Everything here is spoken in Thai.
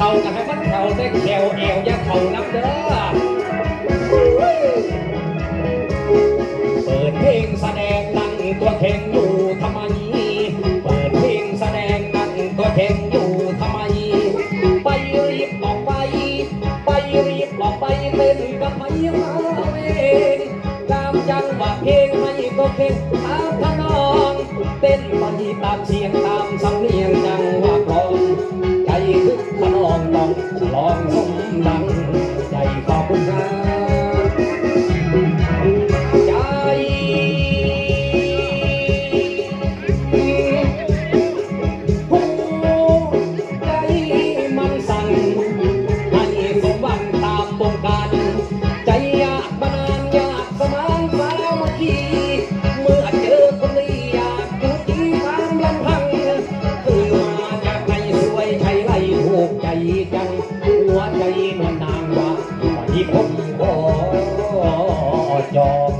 เขาก็ให้มันเขาได้แถวแอวอย่าเขานับเด้อเปิดเพลงแสดงนั่งตัวแข่งอยู่ทำไมเปิดเพลงแสดงนั่งตัวแข่งอยู่ทำไม ไปรีบออกไป ไปรีบออกไปเต้นกับไม้มาเวงตามจังหวะเพลงไม่ก็เพลงอาพนองเต้นไปตามเสียงตามสำเนีย องต้องลองสมดัง หัวใจนวลนางว่าที่ผมขอจอง